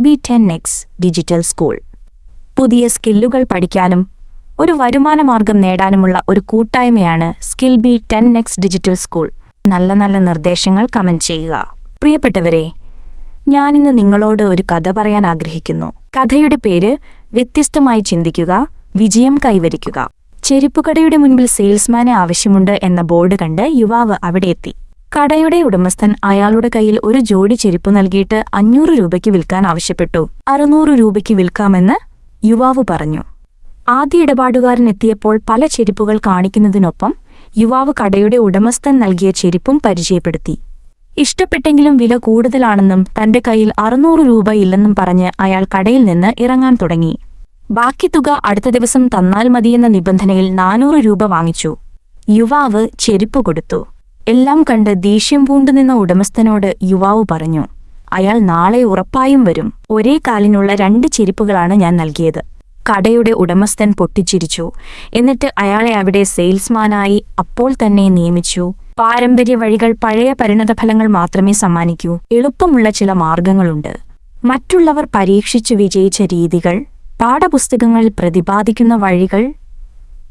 B ten X digital school. പുതിയ സ്കില്ലുകൾ പഠിക്കാനും ഒരു വരുമാനമാർഗം നേടാനുമുള്ള ഒരു കൂട്ടായ്മയാണ് skill B ten X digital school. നല്ല നല്ല നിർദ്ദേശങ്ങൾ കമന്റ് ചെയ്യുക. പ്രിയപ്പെട്ടവരെ ഞാനിന്ന് നിങ്ങളോട് ഒരു കഥ പറയാൻ ആഗ്രഹിക്കുന്നു. കഥയുടെ പേര് വ്യത്യസ്തമായി ചിന്തിക്കുക വിജയം കൈവരിക്കുക. ചെരുപ്പുകടയുടെ മുൻപിൽ സെയിൽസ്മാനെ ആവശ്യമുണ്ട് എന്ന ബോർഡ് കണ്ട് യുവാവ് അവിടെ എത്തി. കടയുടെ ഉടമസ്ഥൻ അയാളുടെ കയ്യിൽ ഒരു ജോഡി ചെരുപ്പ് നൽകിയിട്ട് അഞ്ഞൂറ് രൂപയ്ക്ക് വിൽക്കാൻ ആവശ്യപ്പെട്ടു. അറുന്നൂറ് രൂപയ്ക്ക് വിൽക്കാമെന്ന് യുവാവ് പറഞ്ഞു. ആദ്യ ഇടപാടുകാരൻ എത്തിയപ്പോൾ പല ചെരുപ്പുകൾ കാണിക്കുന്നതിനൊപ്പം യുവാവ് കടയുടെ ഉടമസ്ഥൻ നൽകിയ ചെരുപ്പും പരിചയപ്പെടുത്തി. ഇഷ്ടപ്പെട്ടെങ്കിലും വില കൂടുതലാണെന്നും തന്റെ കയ്യിൽ അറുന്നൂറ് രൂപ ഇല്ലെന്നും പറഞ്ഞ് അയാൾ കടയിൽ നിന്ന് ഇറങ്ങാൻ തുടങ്ങി. ബാക്കി തുക അടുത്ത ദിവസം തന്നാൽ മതിയെന്ന നിബന്ധനയിൽ നാനൂറ് രൂപ വാങ്ങിച്ചു. യുവാവ് ചെരുപ്പ് കൊടുത്തു. എല്ലാം കണ്ട് ദേഷ്യം പൂണ്ടുനിന്ന ഉടമസ്ഥനോട് യുവാവ് പറഞ്ഞു അയാൾ നാളെ ഉറപ്പായും വരും. ഒരേ കാലിനുള്ള രണ്ട് ചെരുപ്പുകളാണ് ഞാൻ നൽകിയത്. കടയുടെ ഉടമസ്ഥൻ പൊട്ടിച്ചിരിച്ചു. എന്നിട്ട് അയാളെ അവിടെ സെയിൽസ്മാനായി അപ്പോൾ തന്നെ നിയമിച്ചു. പാരമ്പര്യ വഴികൾ പഴയ പരിണതഫലങ്ങൾ മാത്രമേ സമ്മാനിക്കൂ. എളുപ്പമുള്ള ചില മാർഗങ്ങളുണ്ട്. മറ്റുള്ളവർ പരീക്ഷിച്ചു വിജയിച്ച രീതികൾ പാഠപുസ്തകങ്ങളിൽ പ്രതിപാദിക്കുന്ന വഴികൾ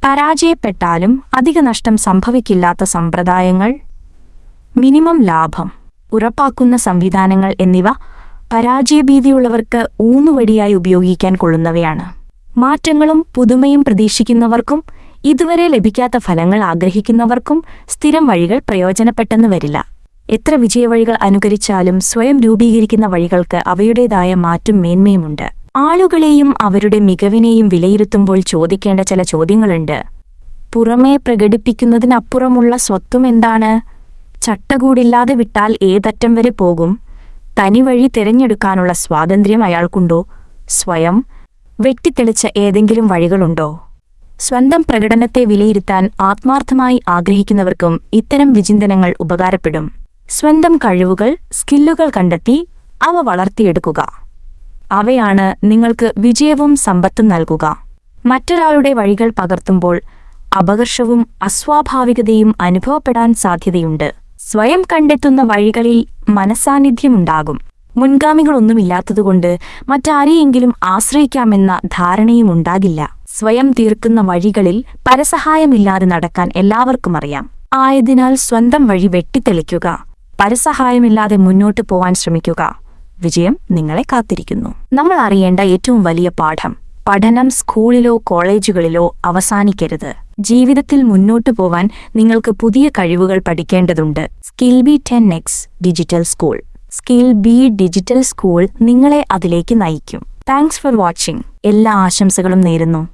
പരാജയപ്പെട്ടാലും അധിക നഷ്ടം സംഭവിക്കില്ലാത്ത സമ്പ്രദായങ്ങൾ മിനിമം ലാഭം ഉറപ്പാക്കുന്ന സംവിധാനങ്ങൾ എന്നിവ പരാജയഭീതിയുള്ളവർക്ക് ഊന്നുവടിയായി ഉപയോഗിക്കാൻ കൊള്ളുന്നവയാണ്. മാറ്റങ്ങളും പുതുമയും പ്രതീക്ഷിക്കുന്നവർക്കും ഇതുവരെ ലഭിക്കാത്ത ഫലങ്ങൾ ആഗ്രഹിക്കുന്നവർക്കും സ്ഥിരം വഴികൾ പ്രയോജനപ്പെട്ടെന്ന് വരില്ല. എത്ര വിജയവഴികൾ അനുകരിച്ചാലും സ്വയം രൂപീകരിക്കുന്ന വഴികൾക്ക് അവയുടേതായ മാറ്റും മേന്മയുമുണ്ട്. ആളുകളെയും അവരുടെ മികവിനെയും വിലയിരുത്തുമ്പോൾ ചോദിക്കേണ്ട ചില ചോദ്യങ്ങളുണ്ട്. പുറമേ പ്രകടിപ്പിക്കുന്നതിനപ്പുറമുള്ള സ്വത്വം എന്താണ്? ചട്ടകൂടില്ലാതെ വിട്ടാൽ ഏതറ്റം വരെ പോകും? തനിവഴി തിരഞ്ഞെടുക്കാനുള്ള സ്വാതന്ത്ര്യം അയാൾക്കുണ്ടോ? സ്വയം വെട്ടിത്തെളിച്ച ഏതെങ്കിലും വഴികളുണ്ടോ? സ്വന്തം പ്രകടനത്തെ വിലയിരുത്താൻ ആത്മാർത്ഥമായി ആഗ്രഹിക്കുന്നവർക്കും ഇത്തരം വിചിന്തനങ്ങൾ ഉപകാരപ്പെടും. സ്വന്തം കഴിവുകൾ സ്കില്ലുകൾ കണ്ടെത്തി അവ വളർത്തിയെടുക്കുക. അവയാണ് നിങ്ങൾക്ക് വിജയവും സമ്പത്തും നൽകുക. മറ്റൊരാളുടെ വഴികൾ പകർത്തുമ്പോൾ അപകർഷവും അസ്വാഭാവികതയും അനുഭവപ്പെടാൻ സാധ്യതയുണ്ട്. സ്വയം കണ്ടെത്തുന്ന വഴികളിൽ മനസാന്നിധ്യമുണ്ടാകും മുൻഗാമികളൊന്നുമില്ലാത്തതുകൊണ്ട് മറ്റാരെയെങ്കിലും ആശ്രയിക്കാമെന്ന ധാരണയും ഉണ്ടാകില്ല. സ്വയം തീർക്കുന്ന വഴികളിൽ പരസഹായമില്ലാതെ നടക്കാൻ എല്ലാവർക്കും അറിയാം. ആയതിനാൽ സ്വന്തം വഴി വെട്ടിത്തെളിക്കുക. പരസഹായമില്ലാതെ മുന്നോട്ടു പോവാൻ ശ്രമിക്കുക. വിജയം നിങ്ങളെ കാത്തിരിക്കുന്നു. നമ്മൾ അറിയേണ്ട ഏറ്റവും വലിയ പാഠം പഠനം സ്കൂളിലോ കോളേജുകളിലോ അവസാനിക്കരുത്. ജീവിതത്തിൽ മുന്നോട്ടു പോവാൻ നിങ്ങൾക്ക് പുതിയ കഴിവുകൾ പഠിക്കേണ്ടതുണ്ട്. Skill B ten X digital school. Skill B digital school നിങ്ങളെ അതിലേക്ക് നയിക്കും. Thanks for watching. എല്ലാ ആശംസകളും നേരുന്നു.